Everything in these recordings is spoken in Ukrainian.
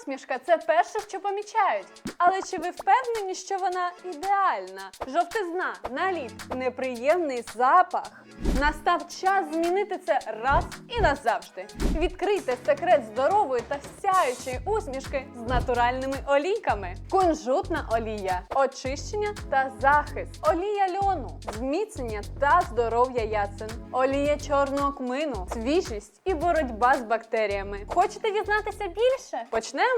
Усмішка це перше, що помічають. Але чи ви впевнені, що вона ідеальна? Жовтизна, наліт, неприємний запах. Настав час змінити це раз і назавжди. Відкрийте секрет здорової та сяючої усмішки з натуральними олійками. Кунжутна олія, очищення та захист, олія льону, зміцнення та здоров'я ясен, олія чорного кмину, свіжість і боротьба з бактеріями. Хочете дізнатися більше? Почнемо.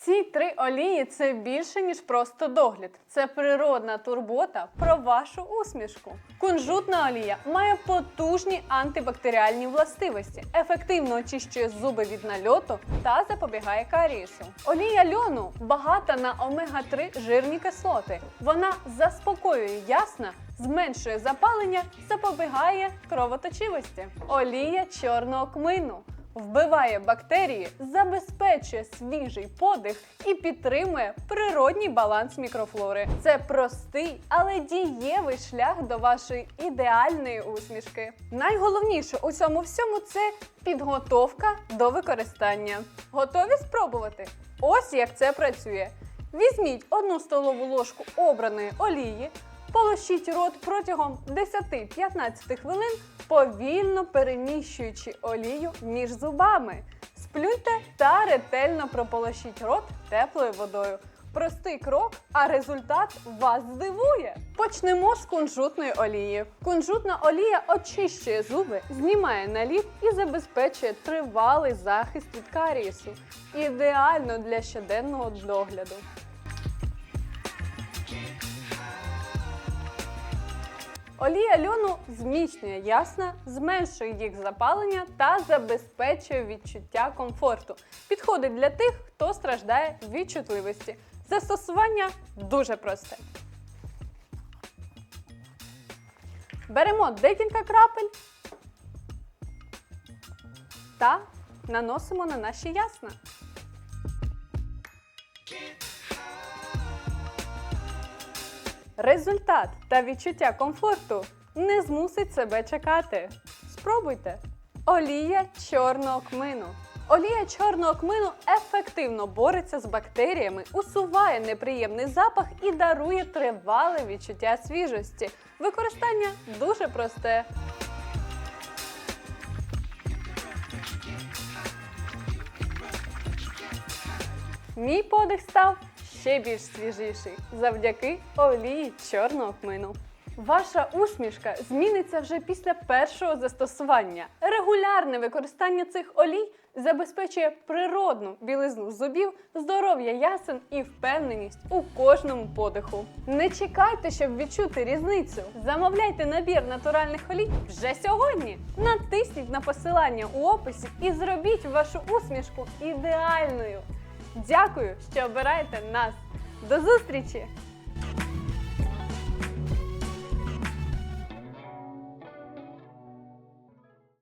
Ці три олії це більше ніж просто догляд. Це природна турбота про вашу усмішку. Кунжутна олія має потужні антибактеріальні властивості, ефективно очищує зуби від нальоту та запобігає карієсу. Олія льону багата на омега-3 жирні кислоти. Вона заспокоює ясна, зменшує запалення, запобігає кровоточивості. Олія чорного кмину вбиває бактерії, забезпечує свіжий подих і підтримує природній баланс мікрофлори. Це простий, але дієвий шлях до вашої ідеальної усмішки. Найголовніше у цьому всьому це підготовка до використання. Готові спробувати? Ось як це працює. Візьміть одну столову ложку обраної олії, полощіть рот протягом 10-15 хвилин, повільно переміщуючи олію між зубами. Сплюйте та ретельно прополощіть рот теплою водою. Простий крок, а результат вас здивує. Почнемо з кунжутної олії. Кунжутна олія очищує зуби, знімає наліт і забезпечує тривалий захист від карієсу. Ідеально для щоденного догляду. Олія льону зміцнює ясна, зменшує їх запалення та забезпечує відчуття комфорту. Підходить для тих, хто страждає від чутливості. Застосування дуже просте. Беремо декілька крапель та наносимо на наші ясна. Результат та відчуття комфорту не змусить себе чекати. Спробуйте. Олія чорного кмину. Олія чорного кмину ефективно бореться з бактеріями, усуває неприємний запах і дарує тривале відчуття свіжості. Використання дуже просте. Мій подих став ще більш свіжіший завдяки олії чорного кмину. Ваша усмішка зміниться вже після першого застосування. Регулярне використання цих олій забезпечує природну білизну зубів, здоров'я ясен і впевненість у кожному подиху. Не чекайте, щоб відчути різницю. Замовляйте набір натуральних олій вже сьогодні. Натисніть на посилання у описі і зробіть вашу усмішку ідеальною. Дякую, що обираєте нас. До зустрічі!